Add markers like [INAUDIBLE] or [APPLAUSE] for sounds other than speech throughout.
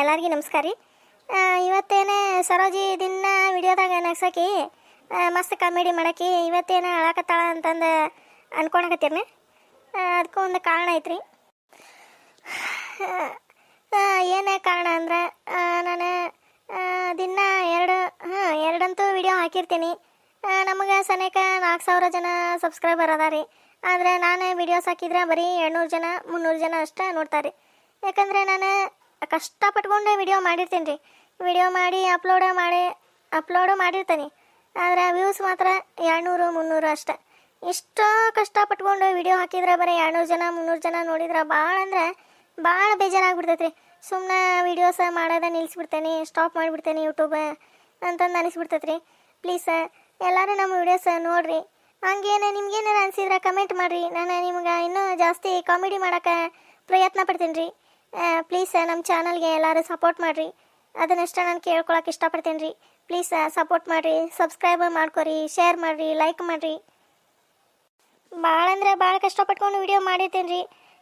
ಎಲ್ಲರಿಗೂ ನಮಸ್ಕಾರ ರೀ. ಇವತ್ತೇನೇ ಸರೋಜಿ ದಿನ ವಿಡಿಯೋದಾಗ ನಗ್ಸಕಿ ಮಸ್ತ್ ಕಾಮಿಡಿ ಮಾಡಾಕಿ, ಇವತ್ತೇನು ಅಳಕತ್ತಾಳ ಅಂತಂದು ಅನ್ಕೊಳಕತ್ತೀರ್ನ ಅದಕ್ಕೂ ಒಂದು ಕಾರಣ ಐತ್ರಿ. ಏನೇ ಕಾರಣ ಅಂದ್ರೆ ನಾನು ದಿನ ಎರಡು, ಹಾಂ, ಎರಡಂತೂ ವಿಡಿಯೋ ಹಾಕಿರ್ತೀನಿ. ನಮಗೆ ಸನೇಕ ನಾಲ್ಕು ಸಾವಿರ ಜನ ಸಬ್ಸ್ಕ್ರೈಬರ್ ಅದ ರೀ. ಆದರೆ ನಾನು ವಿಡಿಯೋಸ್ ಹಾಕಿದ್ರೆ ಬರೀ ಎರಡುನೂರು ಜನ, ಮುನ್ನೂರು ಜನ ಅಷ್ಟೇ ನೋಡ್ತಾರೆ. ಯಾಕಂದರೆ ನಾನು ಕಷ್ಟಪಟ್ಕೊಂಡು ವಿಡಿಯೋ ಮಾಡಿರ್ತೀನಿ ರೀ. ವಿಡಿಯೋ ಮಾಡಿ ಅಪ್ಲೋಡ್ ಮಾಡಿ ಅಪ್ಲೋಡು ಮಾಡಿರ್ತೀನಿ. ಆದರೆ ವ್ಯೂಸ್ ಮಾತ್ರ ಎರಡುನೂರು, ಮುನ್ನೂರು ಅಷ್ಟೆ. ಇಷ್ಟು ಕಷ್ಟಪಟ್ಕೊಂಡು ವಿಡಿಯೋ ಹಾಕಿದ್ರೆ ಬರೀ ಎರಡುನೂರು ಜನ, ಮುನ್ನೂರು ಜನ ನೋಡಿದ್ರೆ ಭಾಳ ಅಂದ್ರೆ ಭಾಳ ಬೇಜಾರಾಗ್ಬಿಡ್ತೈತೆ ರೀ. ಸುಮ್ಮನೆ ವೀಡಿಯೋಸ ಮಾಡೋದ ನಿಲ್ಲಿಸ್ಬಿಡ್ತೇನೆ ಸ್ಟಾಪ್ ಮಾಡಿಬಿಡ್ತೇನೆ ಯೂಟ್ಯೂಬ ಅಂತಂದು ಅನಿಸ್ಬಿಡ್ತೈತೆ ರೀ. ಪ್ಲೀಸ್ ಎಲ್ಲರೂ ನಮ್ಮ ವಿಡಿಯೋಸ್ ನೋಡಿರಿ. ಹಂಗೇನು ನಿಮ್ಗೇನಾರು ಅನಿಸಿದ್ರೆ ಕಮೆಂಟ್ ಮಾಡಿರಿ. ನಾನು ನಿಮ್ಗೆ ಇನ್ನೂ ಜಾಸ್ತಿ ಕಾಮಿಡಿ ಮಾಡೋಕೆ ಪ್ರಯತ್ನ ಪಡ್ತೀನಿ ರೀ. ಪ್ಲೀಸ್ ನಮ್ಮ ಚಾನಲ್ಗೆ ಎಲ್ಲರೂ ಸಪೋರ್ಟ್ ಮಾಡಿರಿ. ಅದನ್ನಷ್ಟೇ ನಾನು ಕೇಳ್ಕೊಳಕ್ಕೆ ಇಷ್ಟಪಡ್ತೀನಿ ರೀ ಪ್ಲೀಸ್ ಸಪೋರ್ಟ್ ಮಾಡಿರಿ ಸಬ್ಸ್ಕ್ರೈಬ್ ಮಾಡ್ಕೊರಿ ಶೇರ್ ಮಾಡಿರಿ ಲೈಕ್ ಮಾಡಿರಿ. ಭಾಳ ಅಂದ್ರೆ ಭಾಳ ಕಷ್ಟಪಟ್ಕೊಂಡು ವಿಡಿಯೋ ಮಾಡಿರ್ತೀನಿ ರೀ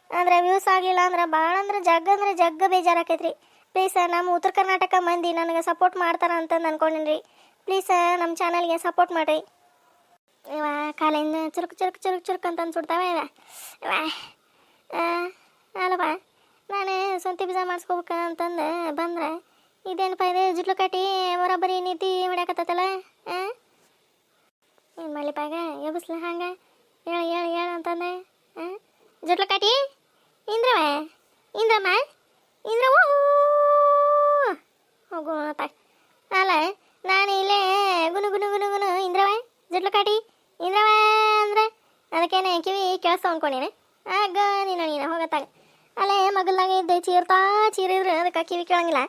ಅಂದ್ರೆ ವ್ಯೂಸ್ ಆಗಲಿಲ್ಲ ಅಂದ್ರೆ ಭಾಳ ಅಂದ್ರೆ ಜಗ್ ಅಂದ್ರೆ ಜಗ್ಗ ಬೇಜಾರಾಕೈತ್ರಿ. ಪ್ಲೀಸ್ ನಮ್ಮ ಉತ್ತರ ಕರ್ನಾಟಕ ಮಂದಿ ನನಗೆ ಸಪೋರ್ಟ್ ಮಾಡ್ತಾರ ಅಂತಂದು ಅನ್ಕೊಂಡಿನಿ ರೀ ಪ್ಲೀಸ್ ನಮ್ಮ ಚಾನಲ್ಗೆ ಸಪೋರ್ಟ್ ಮಾಡಿರಿ. ಇವ ಕಾಲಿಂದ ಚುರುಕು ಚುರುಕು ಚುರುಕು ಚುರುಕು ಅಂತ ಸುಡ್ತಾವೆ ಇವ. ಅಲ್ಲವಾ ನಾನು ಸ್ವಂತ ಬೀಜ ಮಾಡಿಸ್ಕೋಬೇಕು ಅಂತಂದು, ಬಂದ್ರೆ, ಇದೇನು ಇದೆ ಜುಟ್ಲು ಕಟ್ಟಿ ಬರೋಬ್ಬರಿ ನಿದ್ದೆ ಹೊಡ್ಯಾಕತ್ತಲ್ಲ ಏನು ಮಾಡ್ಲಿಪ್ಪಾಗ ಎಬ್ಬಿಸ್ಲ ಹಂಗೆ, ಹೇಳು ಹೇಳು ಹೇಳು ಅಂತಂದೆ ಹಾಂ ಜುಟ್ಲು ಕಟ್ಟಿ, ಇಂದ್ರವ, ಇಂದ್ರಮ್ಮ, ಇಂದ್ರವ ಹೋಗು ಅಲ್ಲ, ನಾನು ಇಲ್ಲೇ ಗುನು ಗುನು ಗುನು ಗುನು, ಇಂದ್ರವ, ಜುಟ್ಲು ಕಟ್ಟಿ, ಇಂದ್ರವ ಅಂದ್ರೆ, ಅದಕ್ಕೇನೆ ಕಿವಿ ಕೇಳಿಸ್ತಾ ಅಂದ್ಕೊಂಡಿನಿ ಆಗ ನೀನು ನೀನು ಹೋಗತ್ತಾಗ ಮಗಲ್ದಾಗ ಇದ್ದೆ ಚೀರ್ತಾ ಚೀರಿದ್ರೆ ಅದಕ್ಕೆ ಕಿವಿ ಕೇಳಂಗಿಲ್ಲ.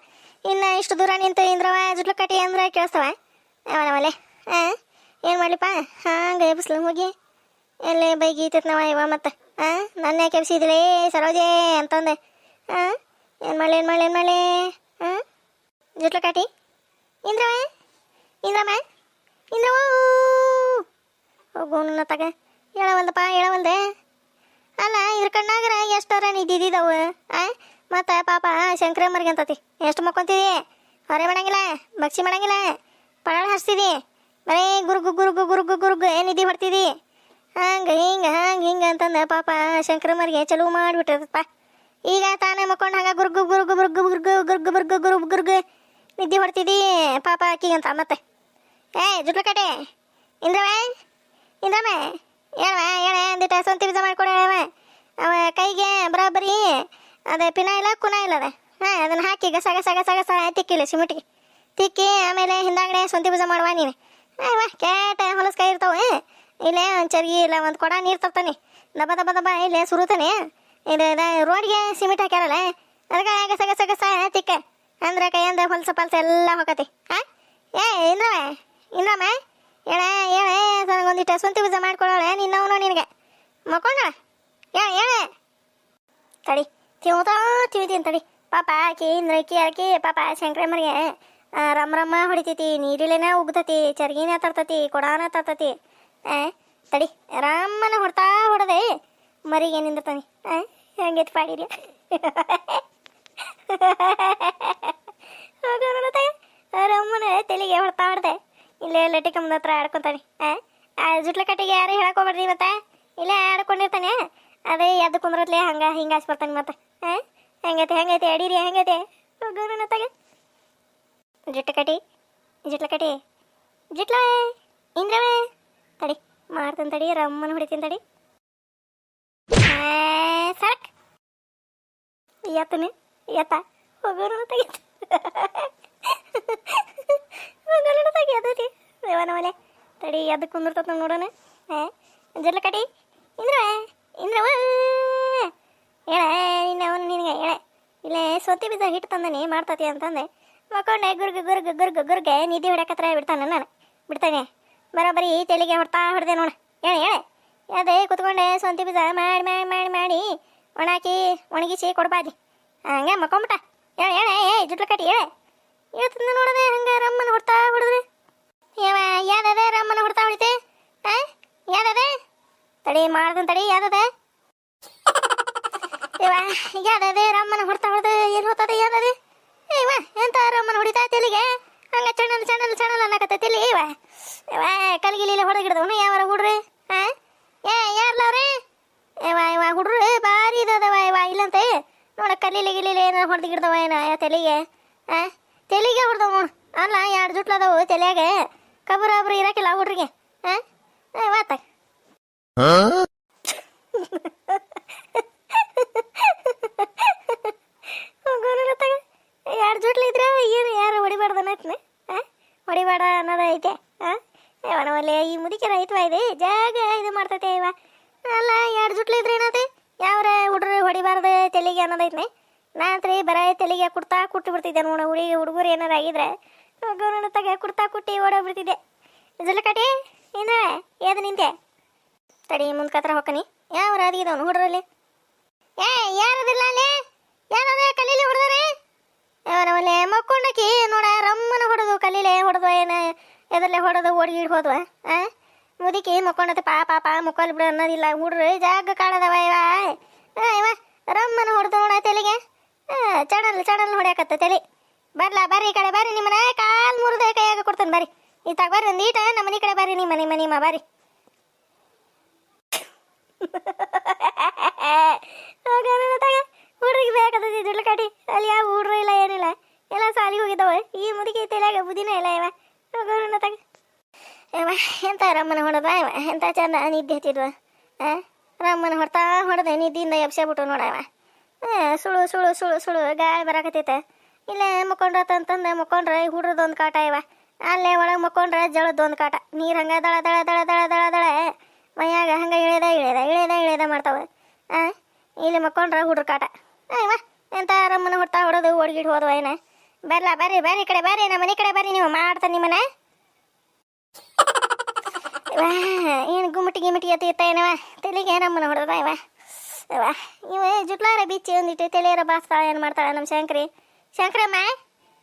ಇನ್ನು ಇಷ್ಟು ದೂರ ನಿಂತು ಇಂದ್ರವ, ಜುಟ್ಲು ಕಟ್ಟಿ ಅಂದ್ರೆ ಕೇಳಿಸ್ತವ. ಅವನವಲೆ ಹಾಂ ಏನು ಮಾಡ್ಲಿಪ್ಪ? ಹಾಂ ಎಬ್ಸ್ಲ ಹೋಗಿ ಎಲ್ಲೆ ಬೈಗಿ ನಾವ ಇವ ಮತ್ತೆ? ಹಾಂ ನನ್ನ ಕೆಪ್ಸಿದ್ಲೇ ಸರೋಜೆ ಅಂತಂದೆ. ಹಾಂ ಏನು ಮಾಡಲಿ, ಏನು ಮಾಡ್ಲಿ ಏನು ಮಾಡ್ಲಿ? ಹಾಂ ಜುಟ್ಲು ಕಾಟಿ ಇಂದ್ರವ? ಇಂದ್ರಮ್ಮ? ಇಂದ್ರವ? ಹೋಗು ನನ್ನ ತಗ. ಹೇಳವಲ್ದಪ್ಪ ಹೇಳವಲ್ದೆ ಅಲ್ಲ ಇದ್ರ ಕಣ್ಣಾಗ್ರ ಎಷ್ಟರ ನಿದ್ದಿದ್ದಾವ ಆ? ಮತ್ತು ಪಾಪ ಶಂಕರ ಅಂತತಿ, ಎಷ್ಟು ಮಕ್ಕೊಂತಿದಿ? ಹೊರೆ ಮಾಡಂಗಿಲ್ಲ ಬಕ್ಷಿ ಮಾಡಂಗಿಲ್ಲ ಪಳಾಳ ಹಚ್ತಿದಿ ಬರೀ ಗುರುಗು ಗುರುಗು ಗುರುಗು ಗುರುಗು ನಿದ್ದೆ ಹೊಡ್ತಿದಿ ಹಂಗೆ, ಹಿಂಗೆ ಹಂಗೆ, ಹಿಂಗೆ ಅಂತಂದ ಪಾಪ ಶಂಕರ ಮರ್ಗೆ ಚಲೋ ಮಾಡಿಬಿಟ್ಟದಪ್ಪ ಈಗ ತಾನೇ ಮಕ್ಕೊಂಡು ಹಂಗ ಗುರುಗು ಗುರುಗು ಗುರುಗು ಗುರುಗು ಗುರುಗು ಗುರುಗು ಗುರುಗು ಗುರುಗು ನಿದ್ದೆ ಹೊಡ್ತಿದಿ ಪಾಪ ಆಕಿಗಂತ, ಮತ್ತೆ. ಏ ಜುಟ್ಲಕಟೆ ಇಂದ್ರವೇ ಇಂದ್ರಮ್ಮ ಹೇಳವ ಹೇಳ ಒಂದಿಟ್ಟು ಸ್ವಂತ ಬೀಜ ಮಾಡ್ಕೊಡ ಹೇಳವ ಅವ ಕೈಗೆ ಬರೋಬ್ಬರಿ ಅದೇ ಪಿನ ಇಲ್ಲ, ಕುನ ಇಲ್ಲ ಅದ. ಹಾಂ, ಅದನ್ನು ಹಾಕಿ ಗಸ ಗಸ ಗಸ ಗಸ ತಿಕ್ಕಿಲ್ಲ ಸಿಮಿಟಿಗೆ. ತಿಕ್ಕಿ ಆಮೇಲೆ ಹಿಂದಾಗಡೆ ಸ್ವಂತ ಬೀಜ ಮಾಡುವ ನೀನು. ಅಯ್ಯವ ಕೇಟ ಹೊಲಸು ಕೈ ಇರ್ತಾವೆ ಇಲ್ಲೇ ಒಂದು ಚರ್ಗಿ, ಇಲ್ಲ ಒಂದು ಕೊಡ, ನೀರು ತರ್ತಾನೆ. ದಬ್ಬ ದಬ್ಬ ದಬ್ಬ ಇಲ್ಲೇ ಸುರುತಾನೆ. ಇದು ರೋಡ್ಗೆ ಸಿಮೆಂಟ್ ಹಾಕ್ಯಾರಲ್ಲ ಅದಕ್ಕೆ ಗಸ ಗಸ ಗಸ, ತಿಕ್ಕ. ಅಂದ್ರೆ ಕೈಯಿಂದ ಹೊಲಸ ಪಲ್ಸ ಎಲ್ಲ ಹೋಗತಿ ಹಾಂ ಏ ಇಂದ್ರವ ಇಂದ್ರಮ್ಮ ಹೇಳ ನನಗೊಂದಿಟ್ಟು ಸ್ವಂತ ಬೀಜ ಮಾಡ್ಕೊಳ್ಳೋಳೆ ನಿನ್ನವನು ನಿನಗೆ. ಮಕ್ಕೊಂಡ ಹೇಳ ತಡಿ ತಿಂತಾ ತಿಂತೀನಿ ತಡಿ. ಪಾಪ ಆಕಿ ಇಂದ್ರಕಿ ಆಕಿ ಪಾಪ ಶಂಕರಮ್ಮರಿಗೆ ರಮ್ಮ ರಮ್ಮ ಹೊಡಿತೈತಿ, ನೀರಿಲೇನ ಉಗ್ತತಿ, ಚರ್ಗಿನ ತರ್ತತಿ, ಕೊಡಾನ ತರ್ತತಿ. ಏ ತಡಿ, ರಾಮನ ಹೊಡ್ತಾ ಹೊಡದೆ. ಮರಿಗೆ ನಿಂದಿರ್ತಾನೆ. ಆ, ಹಂಗೆ ಪಾಡಿರಿ ರಮ್ಮನ ತಲೆಗೆ ಹೊಡ್ತಾ ಹೊಡ್ದೆ. ಇಲ್ಲೇ ಲಟ್ಟಿಕಮ್ಮನ ಹತ್ರ ಆಡ್ಕೊತಾನೆ. ಆ ಜುಟ್ಲ ಕಟ್ಟಿಗೆ ಯಾರು ಹೇಳಕ್ ಹೋಗ್ಬೇಡ್ರಿ ಮತ್ತೆ? ಇಲ್ಲೇ ಆಡ್ಕೊಂಡಿರ್ತಾನೆ. ಅದೇ ಎದ್ದು ಕುಂದ್ರತ್ಲೆ ಹಂಗ, ಹಿಂಗ ಬರ್ತಾನೆ ಮತ್ತೆ. ಹಾಂ ಹೆಂಗೈತೆ ಹೆಂಗೈತೆ, ಅಡೀರಿ, ಹೆಂಗೈತೆ? ತಗೆ. ಜುಟ್ಲ ಕಟ್ಟಿ ಜುಟ್ಲ ಕಟ್ಟಿ. ಜುಟ್ಲ, ಇಂದ್ರವೇ. ತಡಿ, ಮಾಡ್ತಾನೆ ತಡಿ, ರಮ್ಮನ ಹೊಡಿತೀನಿ ತಡಿ. ಸಾಕ್ ಎತ್ತನೆ, ಎತ್ತ. ಹೋಗೋಣ ತೆಗಿ. ಹೋಗೋಣ ತೆಗಿ ರೀ ದೇವನ ಮನೆ ತಡಿ ಅದು ಕುಂದಿರ್ತದ ನೋಡೋಣ? ಏ ಜಲ್ಲ ಕಟಿ. ಇಂದ್ರ ಇಂದ್ರವ ಹೇಳ, ನಿನ್ನ ಅವನು ನಿನಗೆ ಹೇಳ. ಇಲ್ಲೇ ಸೊತ್ತಿ ಬೀಜ ಹಿಟ್ಟು ತಂದನಿ ಮಾಡ್ತತಿ ಅಂತಂದೆ. ಮಕ್ಕೊಂಡೆ ಗುರ್ಗ ಗುರ್ಗ ಗುರ್ಗ, ಗುರ್ಗೆ ನಿಧಿ ಹೊಡ್ಯಾಕತ್ರ ಬಿಡ್ತಾನೆ ನಾನು. ಬಿಡ್ತಾನೆ. ಬರೋಬ್ಬರಿ ತೆಲಿಗೆ ಹೊಡ್ತಾ ಹೊಡೆದೆ ನೋಡ. ಹೇಳ ಹೇಳ. ಅದೇ ಕುತ್ಕೊಂಡೆ ಸೊಂತಿ ಬೀಜ ಮಾಡಿ ಮಾಡಿ ಮಾಡಿ ಮಾಡಿ ಒಣಾಕಿ ಒಣಗಿಸಿ ಕೊಡ್ಬಾದಿ ಹಂಗೆ ಮಕ್ಕೊಂಬಿಟ್ಟ. ಹೇಳ ಹೇಳ ಏ ಜುಟ್ಲ ಕಟ್ಟಿ ಹೇಳ. ಇವತ್ತಿಂದ ನೋಡದೆ ಹಂಗೆ ರಮ್ಮನ ಹೊಡ್ತಾ ಹೊಡೆದ್ರೆ. ಯಾವ ಯಾವ್ದದೆ ರಮ್ಮನ ಹೊಡ್ತಾ ಹೊಡಿತೆ? ಆ? ಯಾವ್ದದೆ? ತಡಿ, ಮಾಡ್ದನ್ ತಡಿ, ಯಾವ್ದದೆ? [LAUGHS] ಇವ, ಯಾವ್ದದೆ ರಮ್ಮನ ಹೊಡ್ತಾ ಹೊಡೆದ ಏನು ಹೋಗ್ತದೆ ಯಾವ್ದದೆ? ಇವ, ಎಂತ ರಮ್ಮನ ಹೊಡಿತಾ ತೆಲಿಗೆ? ಹಂಗ ಚಣಲ್ ಚಣಲ್ ಚಣಲ್ ಅನ್ನಕತ್ತ ತೆಲಿ, ಇವ. ಇವ ಕಲ್ಗಿಲಿಲ್ಲ ಹೊಡೆಗಿಡ್ದವನು ಯಾವಾರ ಹುಡ್ರಿ? ಹಾ ಏ, ಯಾರ್ಲವ್ರಿ? ಇವ ಇವ ಹುಡ್ರು ಭಾರಿ ಇದ್ದವ, ಇವ, ಇಲ್ಲಂತೆ. ನೋಡ, ಕಲ್ಲಿಲಿ ಗಿಲ್ಲಿಲಿ ಏನಾರ ಹೊಡೆದಿಗಿಡ್ದವ ಏನ ತೆಲಿಗೆ? ಹಾ ತೆಲಿಗೆ ಹೊಡೆದವ ಅಲ್ಲ ಎರಡು ಜುಟ್ಲದವು, ತೆಲಿಯಾಗ? ಕಬರ ಒಬ್ರು ಇರಕಿಲ್ಲ ಹುಡ್ರಿಗೆ. ವಾತ ಎರಡು ಜುಟ್ಲು ಇದ್ರೆ? ಏನು, ಯಾರು ಹೊಡಿಬಾರ್ದು ಅನ್ನತ್ನೆ? ಹೊಡಿಬೇಡ ಅನ್ನೋದು ಐತೆ. ಅವನವಲ್ಲೇ ಈ ಮುದುಕಿರ ಐತ್ವ ಇದೆ. ಜಾಗ ಇದು ಮಾಡ್ತೈತೆ ಇವ. ಅಲ್ಲ ಎರಡು ಜುಟ್ಲು ಇದ್ರೆ ಏನತ್ತೆ ಯಾವ್ರ ಹುಡ್ರು ಹೊಡಿಬಾರ್ದು ತೆಲಿಗೆ ಅನ್ನೋದೈತ್ನೆ? ನಾತ್ರಿ ಬರ ತೆಲಿಗೆ ಕುಡ್ತಾ ಕುಟ್ಟು ಬಿಡ್ತಿದ್ದೆ ನೋಡ, ಹುಡುಗಿ ಹುಡುಗರು ಏನಾರು ಆಗಿದ್ರೆ. ಗೌರವ ತಗ ಕುಡ್ತಾ ಕುಟ್ಟಿ ಓಡೋಗ್ಬಿಡ್ತಿದ್ದೆ. ಜಲಕಟಿ ಏನೇ ಏದು ನಿಂತೆ? ತಡಿ, ಮುಂದೆ ಕತ್ರ ಹೊಕ್ಕನಿ ಯಾವ ರಾದಿಗಿದವನು ಹುಡುಗರಲ್ಲಿ ಏ, ಯಾರದಿಲ್ಲ ಅಲ್ಲಿ? ಯಾರದ ಕಲೀಲಿ ಹೊಡೆದಾರೆ? ಅವನವಲ್ಲೇ ಮಕ್ಕೊಂಡಕಿ ನೋಡ, ರಮ್ಮನ ಹೊಡೆದು ಕಲೀಲೆ ಹೊಡೆದು ಏನ? ಎದರ್ಲೆ ಹೊಡೆದು ಓಡಿ ಹೋದ್ವ, ಆ? ಮುದುಕಿ ಮಕ್ಕೊಂಡತೆ ಪಾ ಪಾಪ ಮುಕ್ಕಲ್ ಬಿಡು ಅನ್ನೋದಿಲ್ಲ. ಹುಡ್ರು ಜಾಗ ಕಾಣದವ, ಇವ ಇವ, ರಮ್ಮನ ಹೊಡೆದು ನೋಡ ತೆಲಿಗೆ. ಚಡಲ್ ಚಡಲ್ ಹೊಡ್ಯಾಕತ್ತ ತಲೆ. ಬರ್ಲಾ, ಬರ್ರಿ ಈ ಕಡೆ, ಬರ್ರಿ ನಿಮ್ಮನ ಕಾಲ್ ಮುರಿದ ಕೈಯಾಗ ಕೊಡ್ತಾನೆ, ಬರ್ರಿ. ಈತಾಗ ಬರ್ರಿ ಒಂದು ಈಟ, ನಮ್ಮ ಮನೆ ಕಡೆ ಬರ್ರಿ, ನಿಮ್ಮ ನಿಮ್ಮ ನಿಮ್ಮ ಬರ್ರಿ. ಹುಡ್ರಿಗೆ ಬೇಕಾದ ದುಡ್ಡು ಕಟ್ಟಿ. ಅಲ್ಲಿ ಯಾವ ಹುಡ್ರು ಇಲ್ಲ, ಏನಿಲ್ಲ. ಎಲ್ಲ ಸಾಲಿಗೆ ಹೋಗಿದ್ದಾವೆ. ಈ ಮುದುಕಿ ತಲೆಯಾಗ ಬುದಿನ ಇಲ್ಲ ಇವ. ಹೋಗೋಣ ತಗ. ಇವ, ಎಂತ ರಮ್ಮನ ಹೊಡೆದ ಇವ? ಎಂತ ಚಂದ ನಿದ್ದೆ ಹತ್ತಿದ್ವ ಆ? ರಮ್ಮನ ಹೊಡ್ತಾ ಹೊಡೆದ ನಿದ್ದಿಂದ ಎಬ್ಸೇಬಿಟ್ಟು ಬಿಟ್ಟು ನೋಡವ ಸುಳು ಸುಳು ಸುಳು ಸುಳು, ಗಾಳಿ ಬರಾಕತ್ತೈತೆ. ಇಲ್ಲೇ ಮುಕ್ಕೊಂಡ್ರತಂತಂದು ಮಕ್ಕೊಂಡ್ರೆ ಹುಡ್ರದೊಂದು ಕಾಟ ಇವ. ಅಲ್ಲೇ ಒಳಗೆ ಮಕ್ಕೊಂಡ್ರೆ ಜಳದೊಂದು ಕಾಟ. ನೀರು ಹಂಗೆ ದಳ ದಳ ದಳ ದಳ ದಳ ದಳ. ಮೈಯಾಗ ಹಂಗೆ ಇಳಿದ ಇಳಿದ ಇಳಿದ ಇಳಿದ ಮಾಡ್ತಾವೆ. ಹಾಂ ಇಲ್ಲಿ ಮಕ್ಕೊಂಡ್ರೆ ಹುಡ್ರ ಕಾಟ. ಇವ, ಎಂತ ರಮ್ಮನ ಹೊಡ್ತಾ ಹೊಡೋದು ಓಡ್ಗಿಡ್ ಹೋದ್ವ ಏನ? ಬರ್ಲ, ಬರ್ರಿ ಬರ್ರಿ ಕಡೆ, ಬರ್ರಿ, ನಮ್ಮ ಮನೆ ಕಡೆ ಬರ್ರಿ ನೀವು, ಮಾಡ್ತ ನಿಮ್ಮನೆ ಏನು ಗುಮ್ಮಟಿ ಗಿಮ್ಮಟಿ ಇತ್ತ ಏನವ? ತಲೆಗೆ ನಮ್ಮನ ಹೊಡೆದ ಇವ. ಇವ ಇವ, ಜುಟ್ಲಾರ ಬಿಚ್ಚಿ ಒಂದಿಟ್ಟು, ತಲೆಯರ ಬಾಸ್ತಾಳ ಏನು ಮಾಡ್ತಾಳೆ ನಮ್ಮ ಶಂಕ್ರಿ? ಶಂಕ್ರಮ್ಮ?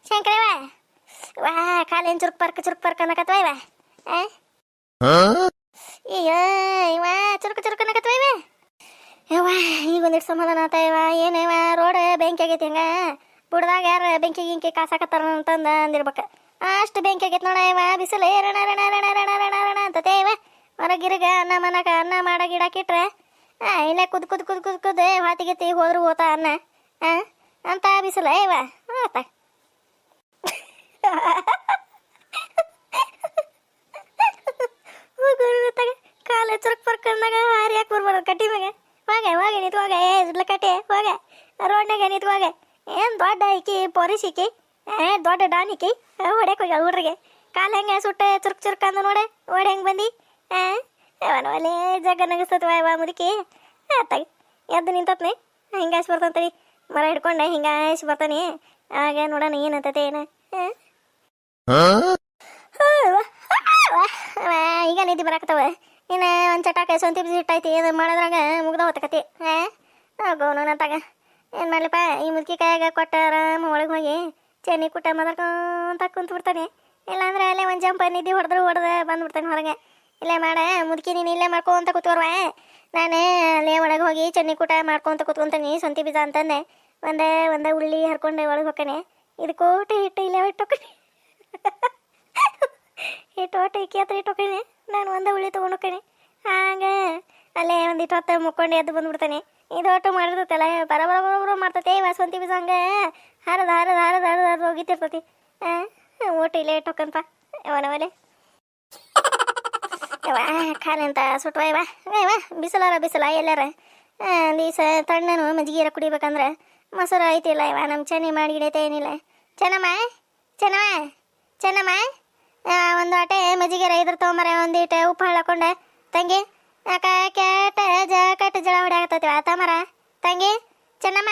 ಶಂಕ್ರವ ವಾ ಕಾಲೇನ್ ಚುರುಕ್ ಪರ್ಕ ಚುರುಕ್ ಪರ್ಕ್ ಅನ್ನಕತ್ವ ಇವ? ಅಯ್ಯೋ ಇವ ಚುರುಕು ಚುರುಕು ಅನ್ನಕತ್ವ ಇವ? ಯವ್ವ ಈಗ ಒಂದಿಟ್ಟು ಸಮಾಧಾನ ಆತ ಇವ? ಏನೇವ ರೋಡ್ ಬೆಂಕಿ ಆಗೈತಿ ಹಂಗ? ಬುಡ್ದಾಗ ಯಾರ ಬೆಂಕಿ ಗಿಂಕಿ ಕಾಸಾಕತ್ತಾರ ಅಂತಂದ ಅಂದಿರ್ಬೇಕು. ಅಷ್ಟು ಬೆಂಕಿ ಆಗೈತಿ ನೋಡ ಇವ ಬಿಸಿಲು ರಣ ರಣ ರಣ ರಣ ರಣ ರಣ ಅಂತತೆ ಇವ. ಹೊರಗಿರ್ಗ ಅನ್ನ ಮನಕ ಅನ್ನ ಮಾಡ ಗಿಡಕ್ಕಿಟ್ರೆ ಆ ಇಲ್ಲೇ ಕುದ್ ಕುದ್ ಕುದ್ ಕುದ್ ಕುದ್ ಹೊತ್ತಿಗೆತ್ತಿ ಹೋದ್ರು ಹೋತ ಅನ್ನ. ಆ? ಅಂತ ಬಿಸಿಲ ಇವ ಆತ ಕಾಲ ಚುರುಕ್ ಪರ್ಕಂದಾಗ ಹಾರಿ ಹಾಕಿ ಬರ್ಬಾರ್ದು ಕಟ್ಟಿ ಮ್ಯಾಗ ಹೋಗೆ ಹೋಗೆ ನಿಂತು ಏ ಇದ್ಲ ಕಟ್ಟಿ ಹೋಗ ರೋಡ್ನಾಗ ನಿಂತು ಹೋಗೆ ಏನು ದೊಡ್ಡ ಐಕಿ ಪೊರಿಸಿಕಿ ಏ ದೊಡ್ಡ ಡಾನಿಕಿ ಹೊಡ್ಯಾಕ ಹೋಗ್ಯಾಳ ಹುಡ್ರಿಗೆ ಕಾಲು ಹೆಂಗೆ ಸುಟ್ಟ ಚುರುಕ್ ಚುರುಕ್ ಅಂದ ನೋಡೆ ಓಡಿ ಹೆಂಗೆ ಬಂದಿ ಹಾಂ ಒಲೆ ಜಗ ನಗಸ್ತತ್ವ ಮುದುಕಿ ಆತಾಗ ಎದ್ದು ನಿಂತತ್ನೆ ಹಿಂಗಾಸಿ ಬರ್ತಂತಡಿ ಮರ ಹಿಡ್ಕೊಂಡೆ ಆಯ್ಸಿ ಬರ್ತಾನೆ. ಆಗ ನೋಡೋಣ ಏನಂತತೆ ಏನ. ಈಗ ನಿದ್ದೆ ಬರಾಕತ್ತವ. ಇನ್ನು ಒಂದು ಚಟಾಕ ಸೊಂತಿ ಬಿಸಿ ಇಟ್ಟೈತಿ ಅದು ಮಾಡೋದ್ರಾಗ ಮುಗ್ದ ಹೊತ್ತಕತಿ ಹಾಂ? ಹೋಗೋನು ಏನ್ ಏನು ಮಾಡ್ಲಪ್ಪ? ಈ ಮುದ್ಕಿ ಕಾಯಾಗ ಕೊಟ್ಟ ಆರಾಮ ಒಳಗೆ ಹೋಗಿ ಚೆನ್ನಿ ಕುಟ್ಟ ಮದರ್ಕೊಂತ ಕುಂತು ಬಿಡ್ತಾನೆ. ಇಲ್ಲಾಂದ್ರೆ ಅಲ್ಲೇ ಒಂದು ಜಂಪ ನಿದ್ದೆ ಹೊಡೆದ್ರು ಹೊಡೆದ ಬಂದ್ಬಿಡ್ತಾನೆ ಹೊರಗೆ. ಇಲ್ಲೇ ಮಾಡ ಮುದುಕಿ ನೀನು ಇಲ್ಲೇ ಮಾಡ್ಕೊಂತ ಕೂತ್ಕೊರ್ವ. ನಾನು ಅಲ್ಲೇ ಒಳಗೆ ಹೋಗಿ ಚೆನ್ನಿ ಕೂಟ ಮಾಡ್ಕೊಂತ ಕೂತ್ಕೊಂತಾನೆ ಸೊಂತಿ ಬೀಜ ಅಂತಂದೆ. ಒಂದೇ ಒಂದೇ ಉಳ್ಳಿ ಹರ್ಕೊಂಡು ಒಳಗೆ ಹೋಗ್ತಾನೆ ಇದು ಕೋಟೆ ಹಿಟ್ಟು ಇಲ್ಲೇ ಇಟ್ಟೋಕನೆ ಹಿಟ್ಟು ಹೊಟ್ಟೆ ಇಕ್ಕಿ ಹತ್ರ ಇಟ್ಟೋಕನೆ ನಾನು ಒಂದೇ ಉಳ್ಳಿ ತೊಗೊಂಡು ಹೋಗ್ತೇನೆ ಹಾಗ ಅಲ್ಲೇ ಒಂದಿಟ್ಟು ಹೊತ್ತು ಮುಕ್ಕೊಂಡು ಎದ್ದು ಬಂದ್ಬಿಡ್ತಾನೆ. ಇದು ಒಟ್ಟು ಮಾಡಿರ್ತೈತಲ್ಲ ಬರ ಬರ ಬರ ಮಾಡ್ತೈತೆ. ವಾಸವಂತಿ ಬೀಜ ಹಂಗೆ ಹರಿದು, ಹರದ ಹರದ ಹರದ ಹರದ ಹಾಂ ಒಟ್ಟು ಇಲ್ಲೇ ಇಟ್ಟೋಕನ್ಪ ಅವನವಲೆ ಖಾಲಿ ಅಂತ ಸುಟ್ವ ಇವ ಇವ ಬಿಸಿಲಾರ ಬಿಸಿಲ. ಎಲ್ಲಾರ. ದಿವಸ ತಣ್ಣನು ಮಜ್ಜಿಗೆ ಕುಡಿಬೇಕಂದ್ರೆ ಮೊಸರು ಐತಿಲ್ಲ ಇವ ನಮ್ಮ ಚೆನ್ನಿ ಮಾಡಿಗಿಡೈತೆ ಏನಿಲ್ಲ. ಚೆನ್ನಮ್ಮ ಚೆನ್ನಮ್ಮ ಚೆನ್ನಮ್ಮ. ಒಂದು ಆಟೆ ಮಜ್ಜಿಗೆ ಇದ್ರ ತೊಗೊಂಬರ ಒಂದಿಟ ಉಪ್ಪು ಹಾಳಕೊಂಡೆ ತಂಗಿ ಯಾಕ ಕ್ಯಾಟ ಜ ಕಟ್ ಜಳ ಹೊಡ್ಯಾಕತ್ತೈತಿ ಆತ ಮರ ತಂಗಿ, ಚೆನ್ನಮ್ಮ,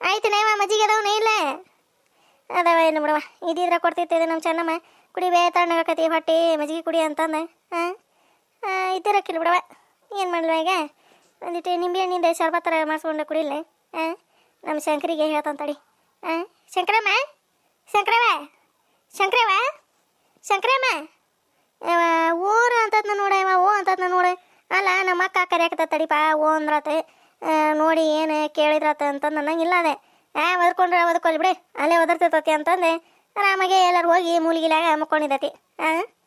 ಆಯ್ತು ನೇವ, ಮಜ್ಜಿಗೆ ಅದಾವನ ಇಲ್ಲ? ಅದಾವ ಏನು ಬಿಡವ ಇದಿದ್ರ ಕೊಡ್ತೈತೆ ನಮ್ಮ ಚೆನ್ನಮ್ಮ. ಕುಡಿಬೇ ತಣ್ಣಗಾಕತಿ ಹೊಟ್ಟಿ, ಮಜ್ಜಿಗೆ ಕುಡಿ ಅಂತಂದೆ. ಹಾಂ ಇದ್ದಿರಕ್ಕಿಲ್ಲ ಬಿಡವ ಏನು ಮಾಡಲ್ವ ಈಗ? ಒಂದಿಟ್ಟು ನಿಂಬೆ ಹಣ್ಣಿಂದ ಶರ್ಬತ್ತರ ಮಾಡಿಸ್ಕೊಂಡು ಕುಡಿಲ್ಲ ಹಾಂ ನಮ್ಮ ಶಂಕರಿಗೆ ಹೇಳ್ತಾನೆ ಹಾಂ ಶಂಕರಮ್ಮ? ಶಂಕರವ ಶಂಕರವ ಶಂಕರಮ್ಮ? ಊರು ಅಂತದ್ನ ನೋಡವ ಓ ಅಂತದ್ನ ನೋಡ. ಅಲ್ಲ, ನಮ್ಮ ಅಕ್ಕ ಕರೆಯಾಕತ್ತ ತಡಿಪ ಓ ಅಂದ್ರತ. ನೋಡಿ ಏನು ಕೇಳಿದ್ರತ ಅಂತ ನನಗಿಲ್ಲ ಅದೇ. ಆ, ಒದ್ಕೊಂಡ್ರೆ ಒದ್ಕೊಲ್ ಬಿಡಿ. ಅಲ್ಲೇ ಒದರ್ತಿರ್ತತಿ ಅಂತಂದೆ. ಆರಾಮಾಗೆ ಎಲ್ಲರೂ ಹೋಗಿ ಮೂಲಿಗಿಲಾಗ ಮಕ್ಕೊಂಡಿದ್ದತಿ. ಆ?